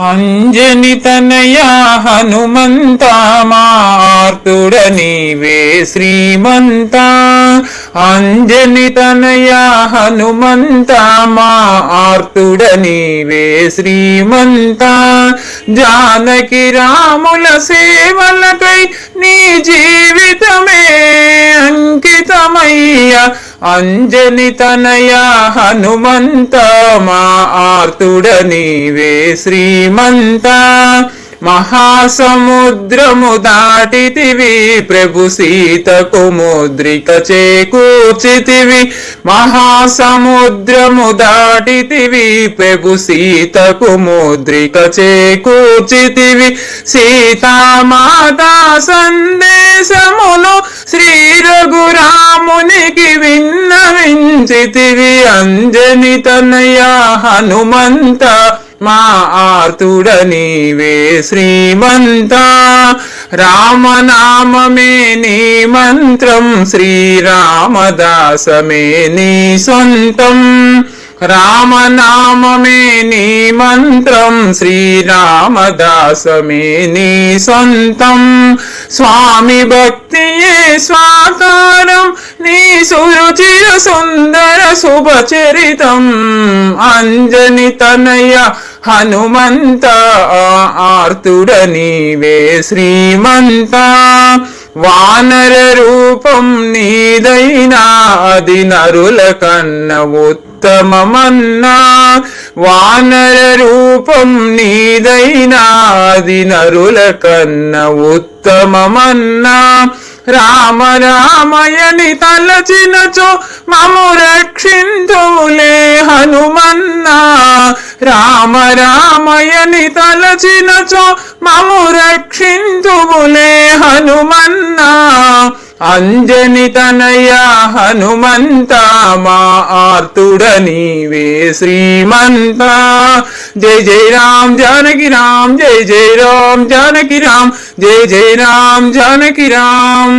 అంజని తనయా హనుమంత మార్తుడ నీవే శ్రీమంత. అంజని తనయా హనుమంత మార్తుడ నీవే శ్రీమంత. జానకి రాముల సేవలకై నీ జీవితమే అంకితమయ్య. అంజని తనయ హనుమంత మా ఆర్తుడ నీవే శ్రీమంత. మహాసముద్రము దాటితివి ప్రభు సీతకు ముద్రిక చేకూర్చితివి. మహాసముద్రము దాటితివి ప్రభు సీతకు ముద్రిక చేకూర్చితివి. సీతామాత సందేశమును శ్రీ రఘురామునికి విన్నవించితివి అంజని తనయ హనుమంత మా ఆర్తుడ నీవే శ్రీమంత. రామనామమే నీ మంత్రం శ్రీరామదాసమే నీ సొంతం. రామనామమే నీ మంత్రం శ్రీరామదాసమే నీ సొంతం. స్వామి భక్తియే స్వాకారం నీ సురుచిర సుందర శుభచరితం. అంజని తనయ హనుమంత ఆర్తుడ నీవే శ్రీమంత. వానర రూపం నీదైనా అది నరుల కన్న ఉత్తమమన్నా వానర రూపం నీదైనాది నరుల కన్న ఉత్తమమన్నా రామ రామయని తలచినచో మము రక్షింతులే హనుమన్నా రామ రామయని తలచినచో మము రక్షింతులే హనుమన్నా అంజని తనయ హనుమంత మా ఆర్తుడ నీవే శ్రీమంత జై జై రామ్ జానకి రామ్ జై జై రామ్ జానకి రామ్ జై జై రామ్ జానకి రామ్